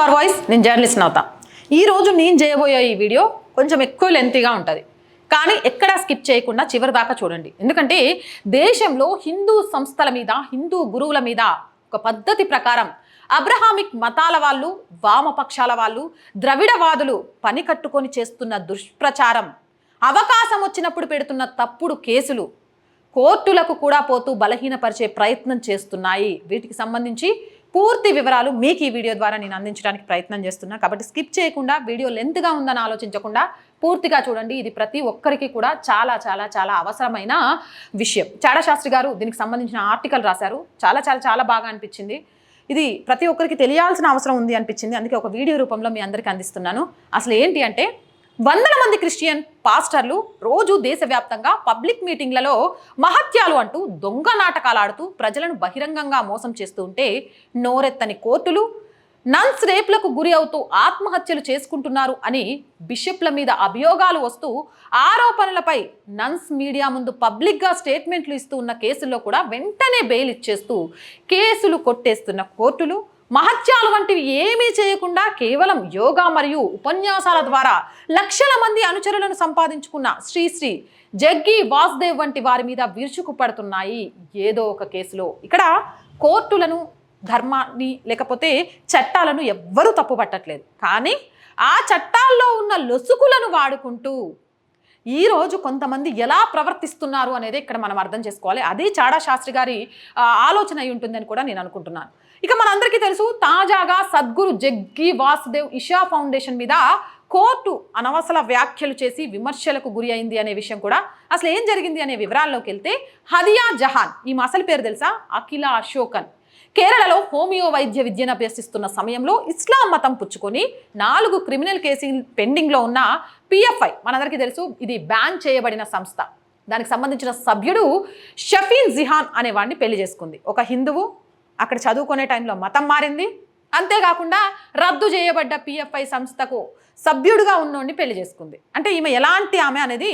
Far voice నేను journalist అవుతా. ఈరోజు నేను చేయబోయే ఈ వీడియో కొంచెం ఎక్కువ లెంతీగా ఉంటుంది. కానీ ఎక్కడా స్కిప్ చేయకుండా చివరి దాకా చూడండి. ఎందుకంటే దేశంలో హిందూ సంస్థల మీద హిందూ గురువుల మీద ఒక పద్ధతి ప్రకారం అబ్రహామిక్ మతాల వాళ్ళు వామపక్షాల వాళ్ళు ద్రవిడవాదులు పని కట్టుకొని చేస్తున్న దుష్ప్రచారం అవకాశం వచ్చినప్పుడు పెడుతున్న తప్పుడు కేసులు కోర్టులకు కూడా పోతూ బలహీనపరిచే ప్రయత్నం చేస్తున్నాయి. వీటికి సంబంధించి పూర్తి వివరాలు మీకు ఈ వీడియో ద్వారా నేను అందించడానికి ప్రయత్నం చేస్తున్నా. కాబట్టి స్కిప్ చేయకుండా వీడియో లెంత్గా ఉందని ఆలోచించకుండా పూర్తిగా చూడండి. ఇది ప్రతి ఒక్కరికి కూడా చాలా చాలా చాలా అవసరమైన విషయం. చాడశాస్త్రి గారు దీనికి సంబంధించిన ఆర్టికల్ రాశారు. చాలా చాలా చాలా బాగా అనిపించింది. ఇది ప్రతి ఒక్కరికి తెలియాల్సిన అవసరం ఉంది అనిపించింది. అందుకే ఒక వీడియో రూపంలో మీ అందరికీ అందిస్తున్నాను. అసలు ఏంటి అంటే వందల మంది క్రిస్టియన్ పాస్టర్లు రోజు దేశవ్యాప్తంగా పబ్లిక్ మీటింగ్లలో మహత్యాలు అంటూ దొంగ నాటకాలు ఆడుతూ ప్రజలను బహిరంగంగా మోసం చేస్తూ ఉంటే నోరెత్తని కోర్టులు నన్స్ రేప్లకు గురి అవుతూ ఆత్మహత్యలు చేసుకుంటున్నారు అని బిషప్ల మీద అభియోగాలు వస్తూ ఆరోపణలపై నన్స్ మీడియా ముందు పబ్లిక్గా స్టేట్మెంట్లు ఇస్తూ ఉన్న కేసుల్లో కూడా వెంటనే బెయిల్ ఇచ్చేస్తూ కేసులు కొట్టేస్తున్న కోర్టులు మహత్యాలు వంటివి ఏమీ చేయకుండా కేవలం యోగా మరియు ఉపన్యాసాల ద్వారా లక్షల మంది అనుచరులను సంపాదించుకున్న శ్రీశ్రీ జగ్గి వాసుదేవ్ వంటి వారి మీద విరుచుకు పడుతున్నాయి ఏదో ఒక కేసులో. ఇక్కడ కోర్టులను ధర్మాన్ని లేకపోతే చట్టాలను ఎవ్వరూ తప్పు పట్టట్లేదు కానీ ఆ చట్టాల్లో ఉన్న లొసుకులను వాడుకుంటూ ఈరోజు కొంతమంది ఎలా ప్రవర్తిస్తున్నారు అనేది ఇక్కడ మనం అర్థం చేసుకోవాలి. అది చాడా శాస్త్రి గారి ఆలోచన అయి ఉంటుందని కూడా నేను అనుకుంటున్నాను. ఇక మనందరికీ తెలుసు తాజాగా సద్గురు జగ్గి వాసుదేవ్ ఇషా ఫౌండేషన్ మీద కోర్టు అనవసర వ్యాఖ్యలు చేసి విమర్శలకు గురి అయింది అనే విషయం కూడా అసలు ఏం జరిగింది అనే వివరాల్లోకి వెళ్తే హదియా జహాన్ ఈ అసలు పేరు తెలుసా? అఖిల అశోకన్. కేరళలో హోమియో వైద్య విద్యను అభ్యసిస్తున్న సమయంలో ఇస్లాం మతం పుచ్చుకొని నాలుగు క్రిమినల్ కేసులు పెండింగ్లో ఉన్న పిఎఫ్ఐ మనందరికీ తెలుసు ఇది బ్యాన్ చేయబడిన సంస్థ. దానికి సంబంధించిన సభ్యుడు షఫీన్ జిహాన్ అనే వాడిని పెళ్ళి చేసుకుంది. ఒక హిందువు అక్కడ చదువుకునే టైంలో మతం మారింది. అంతేకాకుండా రద్దు చేయబడ్డ పిఎఫ్ఐ సంస్థకు సభ్యుడిగా ఉన్నోడిని పెళ్ళి చేసుకుంది. అంటే ఈమె ఎలాంటి ఆమె అనేది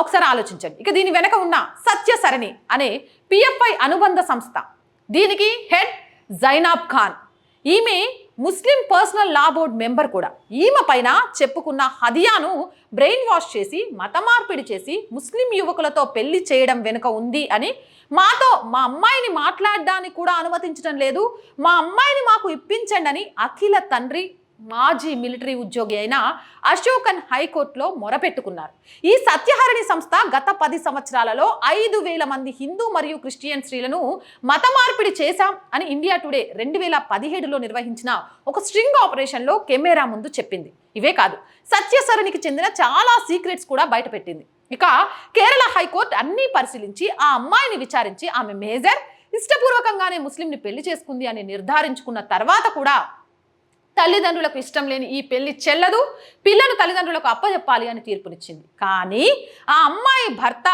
ఒకసారి ఆలోచించండి. ఇక దీని వెనక ఉన్న సత్యసరణి అనే పిఎఫ్ఐ అనుబంధ సంస్థ దీనికి హెడ్ జైనాబ్ ఖాన్. ఈమె Muslim personal law board member కూడా. ఈమె పైన చెప్పుకున్న హదియాను బ్రెయిన్ వాష్ చేసి మత మార్పిడి చేసి ముస్లిం యువకులతో పెళ్ళి చేయడం వెనుక ఉంది అని మాతో మా అమ్మాయిని మాట్లాడడానికి కూడా అనుమతించడం లేదు. మా అమ్మాయిని మాకు ఇప్పించండి అని అఖిల తండ్రి మాజీ మిలిటరీ ఉద్యోగి అయిన అశోకన్ హైకోర్టులో మొరపెట్టుకున్నారు. ఈ సత్యహరణి సంస్థ గత పది సంవత్సరాలలో ఐదు వేల మంది హిందూ మరియు క్రిస్టియన్ స్త్రీలను మత మార్పిడి చేశాం అని ఇండియా టుడే రెండు వేల పదిహేడులో నిర్వహించిన ఒక స్ట్రింగ్ ఆపరేషన్లో కెమెరా ముందు చెప్పింది. ఇవే కాదు సత్యసరణికి చెందిన చాలా సీక్రెట్స్ కూడా బయటపెట్టింది. ఇక కేరళ హైకోర్టు అన్నీ పరిశీలించి ఆ అమ్మాయిని విచారించి ఆమె మేజర్ ఇష్టపూర్వకంగానే ముస్లింని పెళ్ళి చేసుకుంది అని నిర్ధారించుకున్న తర్వాత కూడా తల్లిదండ్రులకు ఇష్టం లేని ఈ పెళ్ళి చెల్లదు. పిల్లను తల్లిదండ్రులకు అప్పచెప్పాలి అని తీర్పునిచ్చింది. కానీ ఆ అమ్మాయి భర్త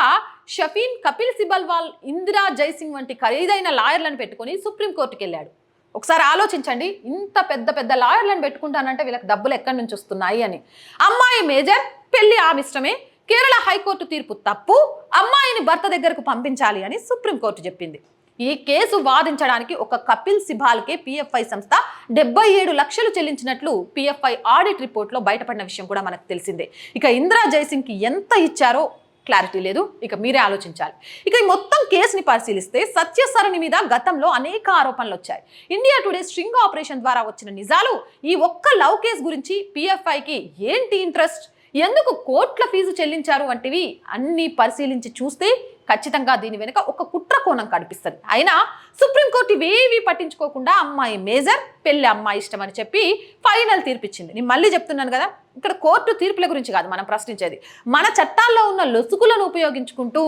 షఫీన్ కపిల్ సిబల్వాల్ ఇందిరా జైసింగ్ వంటి ఖరీదైన లాయర్లను పెట్టుకొని సుప్రీంకోర్టుకి వెళ్ళాడు ఒకసారి ఆలోచించండి ఇంత పెద్ద పెద్ద లాయర్లను పెట్టుకుంటానంటే వీళ్ళకి డబ్బులు ఎక్కడి నుంచి వస్తున్నాయి అని. అమ్మాయి మేజర్ పెళ్ళి ఆమె ఇష్టమే కేరళ హైకోర్టు తీర్పు తప్పు. అమ్మాయిని భర్త దగ్గరకు పంపించాలి అని సుప్రీంకోర్టు చెప్పింది. ఈ కేసు వాదించడానికి ఒక కపిల్ సిబాల్కే పిఎఫ్ఐ సంస్థ డెబ్బై ఏడు లక్షలు చెల్లించినట్లు పిఎఫ్ఐ ఆడిట్ రిపోర్ట్లో బయటపడిన విషయం కూడా మనకు తెలిసిందే. ఇక ఇందిరా జైసింగ్కి ఎంత ఇచ్చారో క్లారిటీ లేదు. ఇక మీరే ఆలోచించాలి. ఇక ఈ మొత్తం కేసుని పరిశీలిస్తే సత్యసరణి మీద గతంలో అనేక ఆరోపణలు వచ్చాయి. ఇండియా టుడే స్ట్రింగ్ ఆపరేషన్ ద్వారా వచ్చిన నిజాలు ఈ ఒక్క లవ్ కేసు గురించి పిఎఫ్ఐకి ఏంటి ఇంట్రెస్ట్? ఎందుకు కోట్ల ఫీజు చెల్లించారు వంటివి అన్నీ పరిశీలించి చూస్తే ఖచ్చితంగా దీని వెనుక ఒక కుట్ర కోణం కనిపిస్తుంది. అయినా సుప్రీంకోర్టు ఇవేవి పట్టించుకోకుండా అమ్మాయి మేజర్ పెళ్ళి అమ్మాయి ఇష్టం అని చెప్పి ఫైనల్ తీర్పిచ్చింది. నేను మళ్ళీ చెప్తున్నాను కదా ఇక్కడ కోర్టు తీర్పుల గురించి కాదు మనం ప్రశ్నించేది. మన చట్టాల్లో ఉన్న లొసుగులను ఉపయోగించుకుంటూ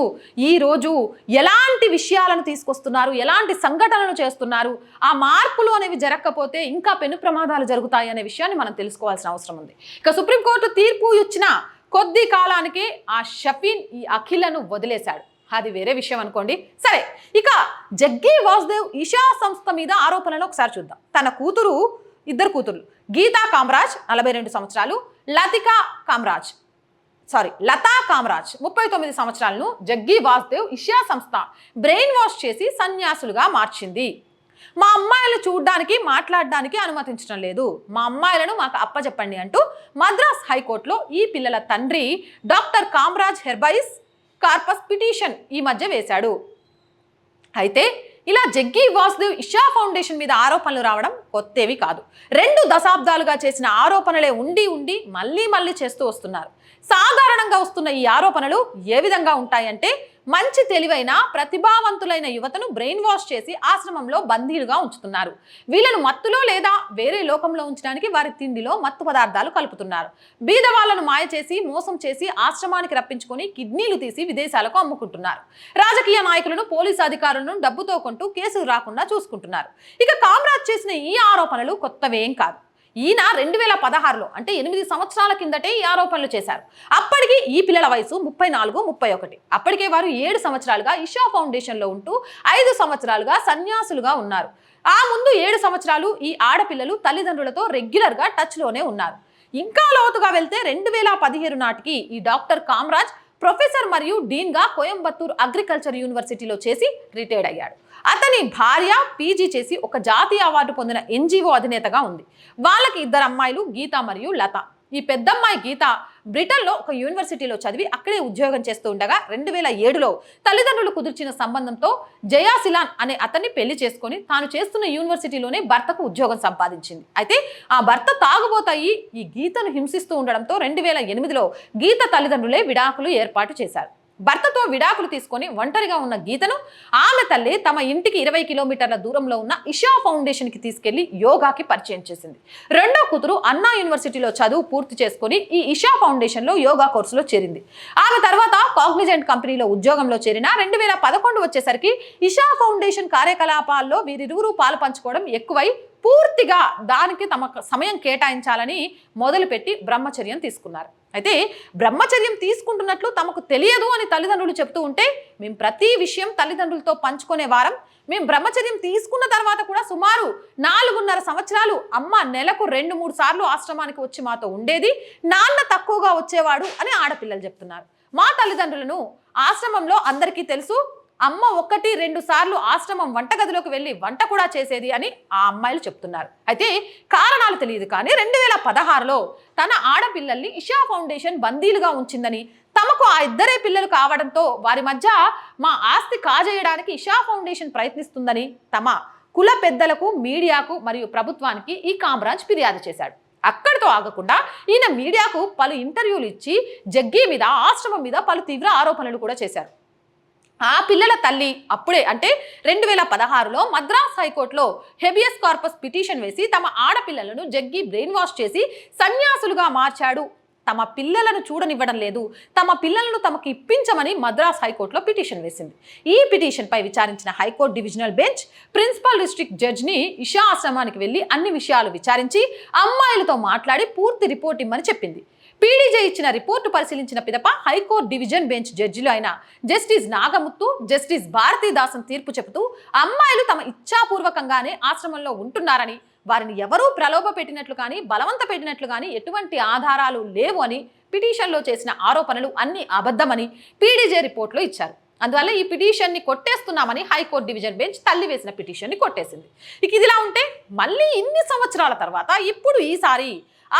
ఈరోజు ఎలాంటి విషయాలను తీసుకొస్తున్నారు ఎలాంటి సంఘటనలు చేస్తున్నారు ఆ మార్పులు అనేవి జరగకపోతే ఇంకా పెను ప్రమాదాలు జరుగుతాయి అనే విషయాన్ని మనం తెలుసుకోవాల్సిన అవసరం ఉంది. ఇక సుప్రీంకోర్టు తీర్పు ఇచ్చిన కొద్ది కాలానికి ఆ షఫీన్ ఈ అఖిలను వదిలేశాడు. అది వేరే విషయం అనుకోండి. సరే ఇక జగ్గి వాసుదేవ్ ఇషా సంస్థ మీద ఆరోపణలు ఒకసారి చూద్దాం. తన కూతురు ఇద్దరు కూతురు గీతా కామరాజ్ నలభై రెండు సంవత్సరాలు లతికా కామరాజ్ సారీ లతా కామరాజ్ ముప్పై తొమ్మిది సంవత్సరాలను జగ్గి వాసుదేవ్ ఇషా సంస్థ బ్రెయిన్ వాష్ చేసి సన్యాసులుగా మార్చింది. మా అమ్మాయిలు చూడడానికి మాట్లాడడానికి అనుమతించడం లేదు. మా అమ్మాయిలను మాకు అప్పచెప్పండి అంటూ మద్రాస్ హైకోర్టులో ఈ పిల్లల తండ్రి doctor Kamaraj habeas corpus petition ఈ మధ్య వేశాడు. అయితే ఇలా జగ్గి వాసుదేవ్ ఇషా ఫౌండేషన్ మీద ఆరోపణలు రావడం కొత్తేవి కాదు. రెండు దశాబ్దాలుగా చేసిన ఆరోపణలే ఉండి ఉండి మళ్ళీ మళ్ళీ చేస్తూ వస్తున్నారు. సాధారణంగా వస్తున్న ఈ ఆరోపణలు ఏ విధంగా ఉంటాయంటే మంచి తెలివైన ప్రతిభావంతులైన యువతను బ్రెయిన్ వాష్ చేసి ఆశ్రమంలో బందీలుగా ఉంచుతున్నారు. వీళ్ళను మత్తులో లేదా వేరే లోకంలో ఉంచడానికి వారి తిండిలో మత్తు పదార్థాలు కలుపుతున్నారు. బీద వాళ్ళను మాయ చేసి మోసం చేసి ఆశ్రమానికి రప్పించుకొని కిడ్నీలు తీసి విదేశాలకు అమ్ముకుంటున్నారు. రాజకీయ నాయకులను పోలీసు అధికారులను డబ్బుతో కొంటూ కేసులు రాకుండా చూసుకుంటున్నారు. ఇక కామ్రాజ్ చేసిన ఈ ఆరోపణలు కొత్తవేం కాదు. ఈయన రెండు వేల పదహారులో అంటే ఎనిమిది సంవత్సరాల కిందటే ఈ ఆరోపణలు చేశారు. అప్పటికి ఈ పిల్లల వయసు ముప్పై నాలుగు ముప్పై ఒకటి. అప్పటికే వారు ఏడు సంవత్సరాలుగా ఇషా ఫౌండేషన్లో ఉంటూ ఐదు సంవత్సరాలుగా సన్యాసులుగా ఉన్నారు. ఆ ముందు ఏడు సంవత్సరాలు ఈ ఆడపిల్లలు తల్లిదండ్రులతో రెగ్యులర్గా టచ్లోనే ఉన్నారు. ఇంకా లోతుగా వెళ్తే రెండు వేల పదిహేను నాటికి ఈ డాక్టర్ కామరాజ్ ప్రొఫెసర్ మరియు డీన్గా కోయంబత్తూర్ అగ్రికల్చర్ యూనివర్సిటీలో చేసి రిటైర్డ్ అయ్యాడు. అతని భార్య పీజీ చేసి ఒక జాతీయ అవార్డు పొందిన ఎన్జిఓ అధినేతగా ఉంది. వాళ్ళకి ఇద్దరు అమ్మాయిలు గీత మరియు లత. ఈ పెద్దమ్మాయి గీత బ్రిటన్లో ఒక యూనివర్సిటీలో చదివి అక్కడే ఉద్యోగం చేస్తూ ఉండగా రెండు వేల ఏడులో తల్లిదండ్రులు కుదిర్చిన సంబంధంతో జయాసిలాన్ అనే అతన్ని పెళ్ళి చేసుకొని తాను చేస్తున్న యూనివర్సిటీలోనే భర్తకు ఉద్యోగం సంపాదించింది. అయితే ఆ భర్త తాగుబోతాయి ఈ గీతను హింసిస్తూ ఉండడంతో రెండు వేల ఎనిమిదిలో గీత తల్లిదండ్రులే విడాకులు ఏర్పాటు చేశారు. భర్తతో విడాకులు తీసుకొని ఒంటరిగా ఉన్న గీతను ఆమె తల్లి తమ ఇంటికి ఇరవై కిలోమీటర్ల దూరంలో ఉన్న ఇషా ఫౌండేషన్కి తీసుకెళ్ళి యోగాకి పరిచయం చేసింది. రెండో కూతురు అన్నా యూనివర్సిటీలో చదువు పూర్తి చేసుకొని ఈ ఇషా ఫౌండేషన్లో యోగా కోర్సులో చేరింది. ఆమె తర్వాత కాగ్నిజెంట్ కంపెనీలో ఉద్యోగంలో చేరిన రెండు వేల పదకొండు వచ్చేసరికి ఇషా ఫౌండేషన్ కార్యకలాపాల్లో వీరిరువురు పాలు పంచుకోవడం ఎక్కువై పూర్తిగా దానికి తమ సమయం కేటాయించాలని మొదలుపెట్టి బ్రహ్మచర్యం తీసుకున్నారు. అయితే బ్రహ్మచర్యం తీసుకుంటున్నట్లు తమకు తెలియదు అని తల్లిదండ్రులు చెప్తూ ఉంటే మేము ప్రతి విషయం తల్లిదండ్రులతో పంచుకునే వారం మేము బ్రహ్మచర్యం తీసుకున్న తర్వాత కూడా సుమారు నాలుగున్నర సంవత్సరాలు అమ్మ నెలకు రెండు మూడు సార్లు ఆశ్రమానికి వచ్చి మాతో ఉండేది. నాన్న తక్కువగా వచ్చేవాడు అని ఆడపిల్లలు చెప్తున్నారు. మా తల్లిదండ్రులను ఆశ్రమంలో అందరికీ తెలుసు అమ్మ ఒకటి రెండు సార్లు ఆశ్రమం వంటగదిలోకి వెళ్ళి వంట కూడా చేసేది అని ఆ అమ్మాయిలు చెప్తున్నారు. అయితే కారణాలు తెలియదు కానీ రెండు వేల పదహారులో తన ఆడపిల్లల్ని ఇషా ఫౌండేషన్ బందీలుగా ఉంచిందని తమకు ఆ ఇద్దరే పిల్లలు కావడంతో వారి మధ్య మా ఆస్తి కాజేయడానికి ఇషా ఫౌండేషన్ ప్రయత్నిస్తుందని తమ కుల పెద్దలకు మీడియాకు మరియు ప్రభుత్వానికి ఈ కామరాజ్ ఫిర్యాదు చేశాడు. అక్కడితో ఆగకుండా ఈయన మీడియాకు పలు ఇంటర్వ్యూలు ఇచ్చి జగ్గి మీద ఆశ్రమం మీద పలు తీవ్ర ఆరోపణలు కూడా చేశారు. ఆ పిల్లల తల్లి అప్పుడే అంటే రెండు వేల పదహారులో మద్రాస్ హైకోర్టులో హెబియస్ కార్పస్ పిటిషన్ వేసి తమ ఆడపిల్లలను జగ్గి బ్రెయిన్ వాష్ చేసి సన్యాసులుగా మార్చాడు. తమ పిల్లలను చూడనివ్వడం లేదు. తమ పిల్లలను తమకు ఇప్పించమని మద్రాస్ హైకోర్టులో పిటిషన్ వేసింది. ఈ పిటిషన్పై విచారించిన high court divisional bench principal district జడ్జిని Isha ఆశ్రమానికి వెళ్ళి అన్ని విషయాలు విచారించి అమ్మాయిలతో మాట్లాడి పూర్తి రిపోర్ట్ ఇమ్మని చెప్పింది. పీడీజే ఇచ్చిన రిపోర్టు పరిశీలించిన పిదప హైకోర్టు డివిజన్ బెంచ్ జడ్జిలు అయిన జస్టిస్ నాగముత్తు జస్టిస్ భారతీదాసన్ తీర్పు చెబుతూ అమ్మాయిలు తమ ఇచ్ఛాపూర్వకంగానే ఆశ్రమంలో ఉంటున్నారని వారిని ఎవరూ ప్రలోభ పెట్టినట్లు కానీ బలవంత పెట్టినట్లు కానీ ఎటువంటి ఆధారాలు లేవు అని పిటిషన్లో చేసిన ఆరోపణలు అన్ని అబద్ధమని పీడీజే రిపోర్ట్లో ఇచ్చారు. అందువల్ల ఈ పిటిషన్ని కొట్టేస్తున్నామని హైకోర్టు డివిజన్ బెంచ్ తల్లి వేసిన పిటిషన్ని కొట్టేసింది. ఇక ఇదిలా ఉంటే మళ్ళీ ఇన్ని సంవత్సరాల తర్వాత ఇప్పుడు ఈసారి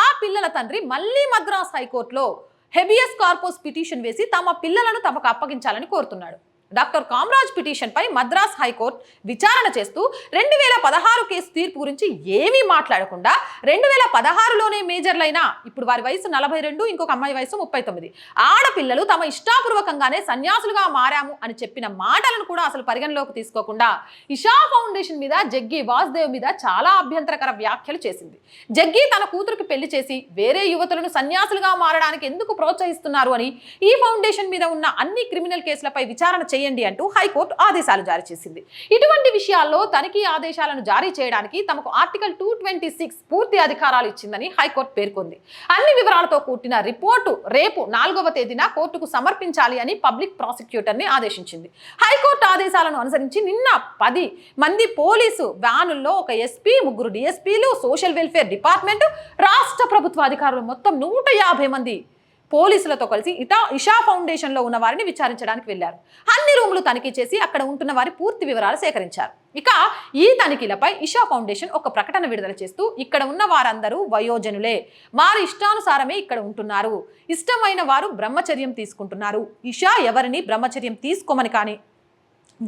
ఆ పిల్లల తండ్రి మళ్ళీ మద్రాస్ హైకోర్టులో హెబియస్ కార్పోస్ పిటిషన్ వేసి తమ పిల్లలను తమకు అప్పగించాలని కోరుతున్నాడు. డాక్టర్ కామరాజ్ పిటిషన్పై మద్రాస్ హైకోర్టు విచారణ చేస్తూ రెండు వేల పదహారు కేసు తీర్పు గురించి ఏమీ మాట్లాడకుండా రెండు వేల పదహారులోనే మేజర్లైన ఇప్పుడు వారి వయసు నలభై రెండు ఇంకొక అమ్మాయి వయసు ముప్పై తొమ్మిది. ఆడపిల్లలు తమ ఇష్టాపూర్వకంగానే సన్యాసులుగా మారాము అని చెప్పిన మాటలను కూడా అసలు పరిగణలోకి తీసుకోకుండా ఇషా ఫౌండేషన్ మీద జగ్గి వాసుదేవ్ మీద చాలా అభ్యంతరకర వ్యాఖ్యలు చేసింది. జగ్గి తన కూతురుకి పెళ్ళి చేసి వేరే యువతులను సన్యాసులుగా మారడానికి ఎందుకు ప్రోత్సహిస్తున్నారు అని ఈ ఫౌండేషన్ మీద ఉన్న అన్ని క్రిమినల్ కేసులపై విచారణ చేయండి అంటూ హైకోర్టు ఆదేశాలు జారీ చేసింది. ఇటువంటి విషయాల్లో తనిఖీ ఆదేశాలను జారీ చేయడానికి తమకు ఆర్టికల్ టూ ట్వంటీ సిక్స్ పూర్తి అధికారాలు ఇచ్చిందని హైకోర్టు పేర్కొంది. అన్ని వివరాలతో కూడిన రిపోర్టు రేపు నాలుగవ తేదీన కోర్టుకు సమర్పించాలి అని పబ్లిక్ ప్రాసిక్యూటర్ని ఆదేశించింది. హైకోర్టు ఆదేశాలను అనుసరించి నిన్న పది మంది పోలీసు వ్యానుల్లో ఒక ఎస్పీ ముగ్గురు డిఎస్పీలు సోషల్ వెల్ఫేర్ డిపార్ట్మెంట్ రాష్ట్ర ప్రభుత్వ అధికారులు మొత్తం నూట యాభై మంది పోలీసులతో కలిసి ఇటా ఇషా ఫౌండేషన్లో ఉన్న వారిని విచారించడానికి వెళ్ళారు అన్ని రూములు తనిఖీ చేసి అక్కడ ఉంటున్న వారి పూర్తి వివరాలు సేకరించారు. ఇక ఈ తనిఖీలపై ఇషా ఫౌండేషన్ ఒక ప్రకటన విడుదల చేస్తూ ఇక్కడ ఉన్న వారందరూ వయోజనులే. వారి ఇష్టానుసారమే ఇక్కడ ఉంటున్నారు. ఇష్టమైన వారు బ్రహ్మచర్యం తీసుకుంటున్నారు. ఇషా ఎవరిని బ్రహ్మచర్యం తీసుకోమని కానీ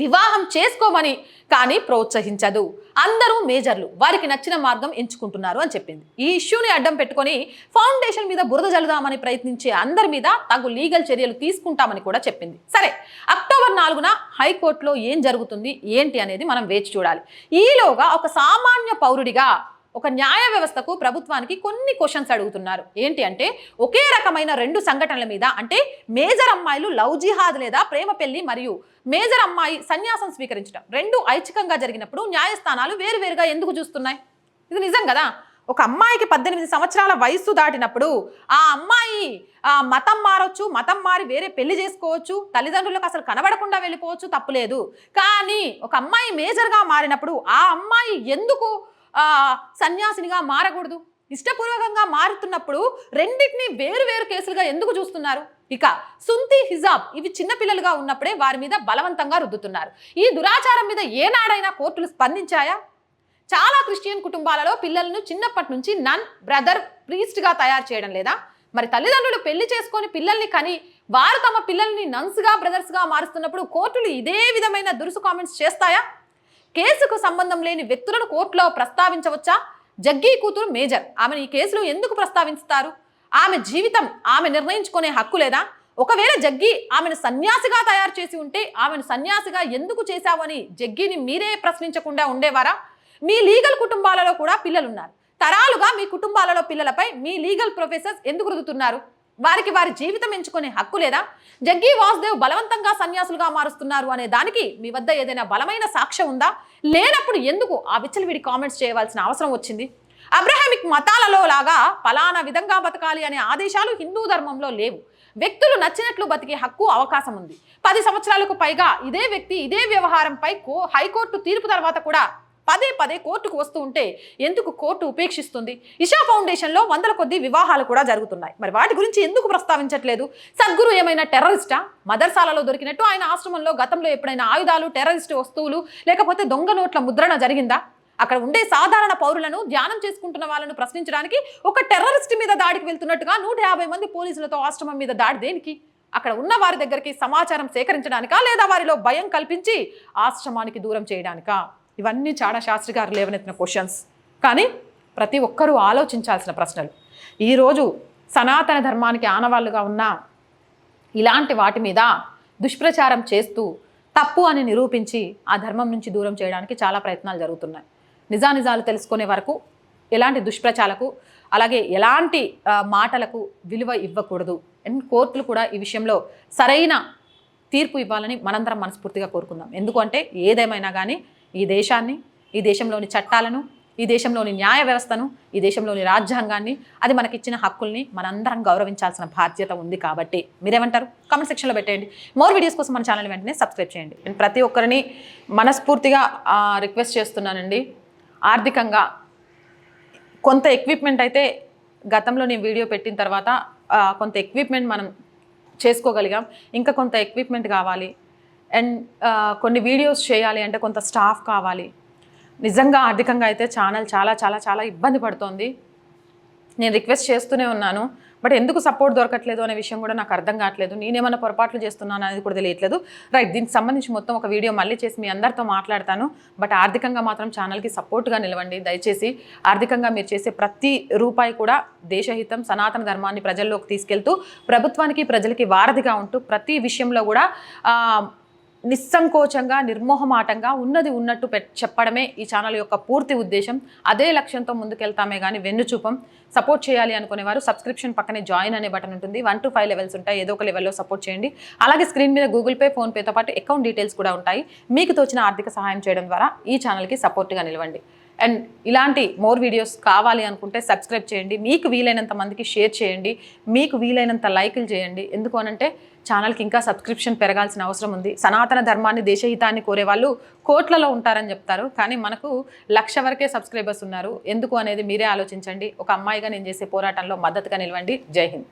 వివాహం చేసుకోమని కానీ ప్రోత్సహించదు. అందరూ మేజర్లు. వారికి నచ్చిన మార్గం ఎంచుకుంటున్నారు అని చెప్పింది. ఈ ఇష్యూని అడ్డం పెట్టుకొని ఫౌండేషన్ మీద బురద జల్లుదామని ప్రయత్నించే అందరి మీద తగు లీగల్ చర్యలు తీసుకుంటామని కూడా చెప్పింది. సరే అక్టోబర్ నాలుగున హైకోర్టులో ఏం జరుగుతుంది? ఏంటి అనేది మనం వేచి చూడాలి. ఈలోగా ఒక సామాన్య పౌరుడిగా ఒక న్యాయ వ్యవస్థకు ప్రభుత్వానికి కొన్ని క్వశ్చన్స్ అడుగుతున్నారు. ఏంటి అంటే ఒకే రకమైన రెండు సంఘటనల మీద అంటే మేజర్ అమ్మాయిలు లవ్ జిహాద్ లేదా ప్రేమ పెళ్ళి మరియు మేజర్ అమ్మాయి సన్యాసం స్వీకరించడం రెండు ఐచ్ఛికంగా జరిగినప్పుడు న్యాయస్థానాలు వేరువేరుగా ఎందుకు చూస్తున్నాయి? ఇది నిజం కదా? ఒక అమ్మాయికి పద్దెనిమిది సంవత్సరాల వయస్సు దాటినప్పుడు ఆ అమ్మాయి ఆ మతం మారొచ్చు మతం మారి వేరే పెళ్ళి చేసుకోవచ్చు తల్లిదండ్రులకు అసలు కనబడకుండా వెళ్ళిపోవచ్చు తప్పులేదు. కానీ ఒక అమ్మాయి మేజర్గా మారినప్పుడు ఆ అమ్మాయి ఎందుకు సన్యాసినిగా మారకూడదు. ఇష్టపూర్వకంగా మారుతున్నప్పుడు రెండింటిని వేరు వేరు కేసులుగా ఎందుకు చూస్తున్నారు? ఇక సుంతి హిజాబ్ ఇవి చిన్నపిల్లలుగా ఉన్నప్పుడే వారి మీద బలవంతంగా రుద్దుతున్నారు. ఈ దురాచారం మీద ఏనాడైనా కోర్టులు స్పందించాయా? చాలా క్రిస్టియన్ కుటుంబాలలో పిల్లలను చిన్నప్పటి నుంచి నన్ బ్రదర్ ప్రీస్ట్గా తయారు చేయడం లేదా? మరి తల్లిదండ్రులు పెళ్ళి చేసుకొని పిల్లల్ని కని వారు తమ పిల్లల్ని నన్స్గా బ్రదర్స్గా మారుస్తున్నప్పుడు కోర్టులు ఇదే విధమైన దురుసు కామెంట్స్ చేస్తాయా? కేసుకు సంబంధం లేని వ్యక్తులను కోర్టులో ప్రస్తావించవచ్చా? జగ్గీ కూతురు మేజర్ ఆమెను ఈ కేసులో ఎందుకు ప్రస్తావిస్తారు? ఆమె జీవితం ఆమె నిర్ణయించుకునే హక్కు లేదా? ఒకవేళ జగ్గి ఆమెను సన్యాసిగా తయారు చేసి ఉంటే ఆమెను సన్యాసిగా ఎందుకు చేశావని జగ్గిని మీరే ప్రశ్నించకుండా ఉండేవారా? మీ లీగల్ కుటుంబాలలో కూడా పిల్లలున్నారు. తరాలుగా మీ కుటుంబాలలో పిల్లలపై మీ లీగల్ ప్రొఫెసర్స్ ఎందుకు రుదుతున్నారు వారికి వారి జీవితం ఎంచుకునే హక్కు లేదా? జగ్గి వాసుదేవ్ బలవంతంగా సన్యాసులుగా మారుస్తున్నారు అనే దానికి మీ వద్ద ఏదైనా బలమైన సాక్ష్యం ఉందా? లేనప్పుడు ఎందుకు ఆ విచ్చలవిడి కామెంట్స్ చేయవలసిన అవసరం వచ్చింది? అబ్రహామిక్ మతాలలో లాగా ఫలానా విధంగా బతకాలి అనే ఆదేశాలు హిందూ ధర్మంలో లేవు. వ్యక్తులు నచ్చినట్లు బతికే హక్కు అవకాశం ఉంది. పది సంవత్సరాలకు పైగా ఇదే వ్యక్తి ఇదే వ్యవహారంపై హైకోర్టు తీర్పు తర్వాత కూడా పదే పదే కోర్టుకు వస్తూ ఉంటే ఎందుకు కోర్టు ఉపేక్షిస్తుంది? ఇషా ఫౌండేషన్లో వందల కొద్ది వివాహాలు కూడా జరుగుతున్నాయి. మరి వాటి గురించి ఎందుకు ప్రస్తావించట్లేదు? సద్గురు ఏమైనా టెర్రరిస్టా? మదర్సాలలో దొరికినట్టు ఆయన ఆశ్రమంలో గతంలో ఎప్పుడైనా ఆయుధాలు టెర్రరిస్ట్ వస్తువులు లేకపోతే దొంగ నోట్ల ముద్రణ జరిగిందా? అక్కడ ఉండే సాధారణ పౌరులను ధ్యానం చేసుకుంటున్న వాళ్ళను ప్రశ్నించడానికి ఒక టెర్రరిస్ట్ మీద దాడికి వెళ్తున్నట్టుగా నూట యాభై మంది పోలీసులతో ఆశ్రమం మీద దాడి దేనికి? అక్కడ ఉన్న వారి దగ్గరికి సమాచారం సేకరించడానికా లేదా వారిలో భయం కల్పించి ఆశ్రమానికి దూరం చేయడానికా? ఇవన్నీ చాలా శాస్త్రి గారు లేవనెత్తిన క్వశ్చన్స్ కానీ ప్రతి ఒక్కరూ ఆలోచించాల్సిన ప్రశ్నలు. ఈరోజు సనాతన ధర్మానికి ఆనవాళ్ళుగా ఉన్న ఇలాంటి వాటి మీద దుష్ప్రచారం చేస్తూ తప్పు అని నిరూపించి ఆ ధర్మం నుంచి దూరం చేయడానికి చాలా ప్రయత్నాలు జరుగుతున్నాయి. నిజానిజాలు తెలుసుకునే వరకు ఎలాంటి దుష్ప్రచాలకు అలాగే ఎలాంటి మాటలకు విలువ ఇవ్వకూడదు. అండ్ కోర్టులు కూడా ఈ విషయంలో సరైన తీర్పు ఇవ్వాలని మనందరం మనస్ఫూర్తిగా కోరుకుందాం. ఎందుకంటే ఏదేమైనా కానీ ఈ దేశాన్ని ఈ దేశంలోని చట్టాలను ఈ దేశంలోని న్యాయ వ్యవస్థను ఈ దేశంలోని రాజ్యాంగాన్ని అది మనకిచ్చిన హక్కుల్ని మనందరం గౌరవించాల్సిన బాధ్యత ఉంది కాబట్టి మీరేమంటారు? కామెంట్ సెక్షన్లో పెట్టేయండి. మోర్ వీడియోస్ కోసం మన ఛానల్ వెంటనే సబ్స్క్రైబ్ చేయండి. నేను ప్రతి ఒక్కరిని మనస్ఫూర్తిగా రిక్వెస్ట్ చేస్తున్నానండి. ఆర్థికంగా కొంత ఎక్విప్మెంట్ అయితే గతంలో నేను వీడియో పెట్టిన తర్వాత కొంత ఎక్విప్మెంట్ మనం చేసుకోగలిగాం. ఇంకా కొంత ఎక్విప్మెంట్ కావాలి. అండ్ uh, కొన్ని వీడియోస్ చేయాలి అంటే కొంత స్టాఫ్ కావాలి. నిజంగా ఆర్థికంగా అయితే ఛానల్ చాలా చాలా చాలా ఇబ్బంది పడుతోంది. నేను రిక్వెస్ట్ చేస్తూనే ఉన్నాను. బట్ ఎందుకు సపోర్ట్ దొరకట్లేదు అనే విషయం కూడా నాకు అర్థం కావట్లేదు. నేనేమన్నా పొరపాట్లు చేస్తున్నాను అనేది కూడా తెలియట్లేదు. రైట్ దీనికి సంబంధించి మొత్తం ఒక వీడియో మళ్ళీ చేసి మీ అందరితో మాట్లాడతాను. బట్ ఆర్థికంగా మాత్రం ఛానల్కి సపోర్ట్గా నిలవండి. దయచేసి ఆర్థికంగా మీరు చేసే ప్రతి రూపాయి కూడా దేశహితం సనాతన ధర్మాన్ని ప్రజల్లోకి తీసుకెళ్తూ ప్రభుత్వానికి ప్రజలకి వారధిగా ఉంటూ ప్రతి విషయంలో కూడా నిస్సంకోచంగా నిర్మోహమాటంగా ఉన్నది ఉన్నట్టు పెట్ చెప్పడమే ఈ ఛానల్ యొక్క పూర్తి ఉద్దేశం. అదే లక్ష్యంతో ముందుకెళ్తామే కానీ వెన్నుచూపం. సపోర్ట్ చేయాలి అనుకునేవారు సబ్స్క్రిప్షన్ పక్కనే జాయిన్ అనే బటన్ ఉంటుంది. వన్ టు ఫైవ్ లెవెల్స్ ఉంటాయి. ఏదో ఒక లెవెల్లో సపోర్ట్ చేయండి. అలాగే స్క్రీన్ మీద గూగుల్ పే ఫోన్పేతో పాటు అకౌంట్ డీటెయిల్స్ కూడా ఉంటాయి. మీకు తోచిన ఆర్థిక సహాయం చేయడం ద్వారా ఈ ఛానల్కి సపోర్ట్గా నిలవండి. అండ్ ఇలాంటి మోర్ వీడియోస్ కావాలి అనుకుంటే సబ్స్క్రైబ్ చేయండి. మీకు వీలైనంత మందికి షేర్ చేయండి. మీకు వీలైనంత లైకులు చేయండి. ఎందుకు అనంటే ఛానల్కి ఇంకా సబ్స్క్రిప్షన్ పెరగాల్సిన అవసరం ఉంది. సనాతన ధర్మాన్ని దేశహితాన్ని కోరే వాళ్ళు కోట్లలో ఉంటారని చెప్తారు. కానీ మనకు లక్ష వరకే సబ్స్క్రైబర్స్ ఉన్నారు. ఎందుకు అనేది మీరే ఆలోచించండి. ఒక అమ్మాయిగా నేను చేసే పోరాటంలో మద్దతుగా నిలవండి. జై హింద్.